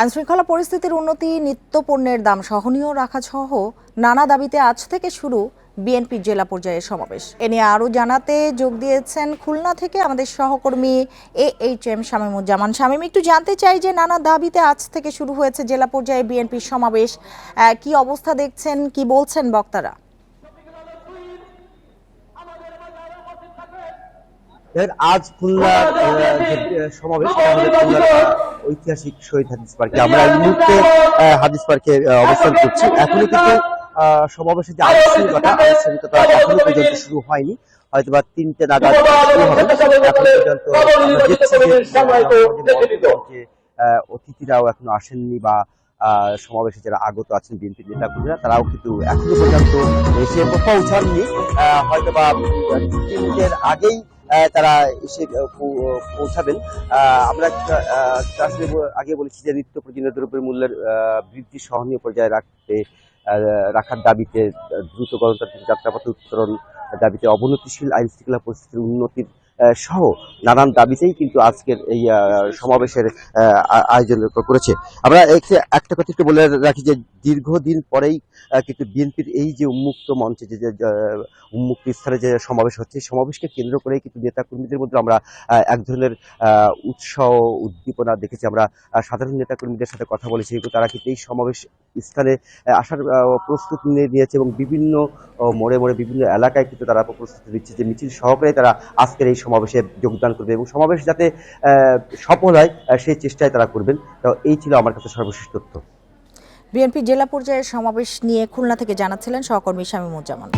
আইনশৃঙ্খলা পরিস্থিতির উন্নতি নিত্য পণ্যের দাম সহনীয় রাখা সহ নানা দাবিতে আজ থেকে শুরু বিএনপির জেলা পর্যায়ের সমাবেশ। এ নিয়ে আরও জানাতে যোগ দিয়েছেন খুলনা থেকে আমাদের সহকর্মী A H M Shamimuzzaman. Shamim একটু জানতে চাই যে নানা দাবিতে আজ থেকে শুরু হয়েছে জেলা পর্যায়ে বিএনপির সমাবেশ। কি অবস্থা দেখছেন কি বলছেন বক্তারা? আজ আহ, সমাবেশ ঐতিহাসিক শহীদ হাদিস পার্কে। আমরা এই মুহূর্তে হাদিস পার্কে অবস্থান করছি। এখনও কিন্তু আহ, সমাবেশের যে আনুষ্ঠানিকতা আনুষ্ঠানিকতা এখনও পর্যন্ত শুরু হয়নি। হয়তো বা তিনটে নাগাদ শুরু হবে। পর্যন্ত যে, অতিথিরাও এখনও আসেননি বা সমাবেশে যারা আগত আছেন বিএনপি নেতা কর্মীরা তারাও কিন্তু এখনও পর্যন্ত এসে পৌঁছাননি হয়তো বা আগেই তারা এসে পৌঁছাবেন। আমরা আসলে আগে বলেছি যে নিত্য প্রয়োজনীয় দ্রব্যের মূল্যের বৃদ্ধি সহনীয় পর্যায়ে রাখতে রাখার দাবিতে দ্রুত গণতান্ত্রিক যাত্রাপথে উত্তরণ দাবিতে অবনতিশীল আইন শৃঙ্খলা পরিস্থিতির উন্নতির সহ নানান দাবিতেই কিন্তু আজকের এই সমাবেশের আয়োজন করেছে। আমরা একটা কথা একটু বলে রাখি যে, দীর্ঘদিন পরেই কিন্তু বিএনপির এই যে উন্মুক্ত মঞ্চে যে উন্মুক্ত স্থানে যে সমাবেশ হচ্ছে সমাবেশকে কেন্দ্র করেই কিন্তু নেতা কর্মীদের মধ্যে আমরা এক ধরনের উৎসাহ, উদ্দীপনা দেখেছি। আমরা সাধারণ নেতা কর্মীদের সাথে কথা বলেছি তারা কিন্তু এই সমাবেশ স্থানে আসার প্রস্তুতি নিয়ে নিয়েছে এবং বিভিন্ন মোড়ে মোড়ে বিভিন্ন এলাকায় কিন্তু তারা প্রস্তুতি দিচ্ছে যে মিছিল সহকারে তারা আজকের এই সমাবেশে যোগদান করবে এবং সমাবেশ যাতে সফল হয় সেই চেষ্টায় তারা করবেন। তো এই ছিল আমার কাছে সর্বশেষ তথ্য। বিএনপি জেলা পর্যায়ের সমাবেশ নিয়ে খুলনা থেকে জানাচ্ছিলেন সহকর্মী শামীমুজ্জামান।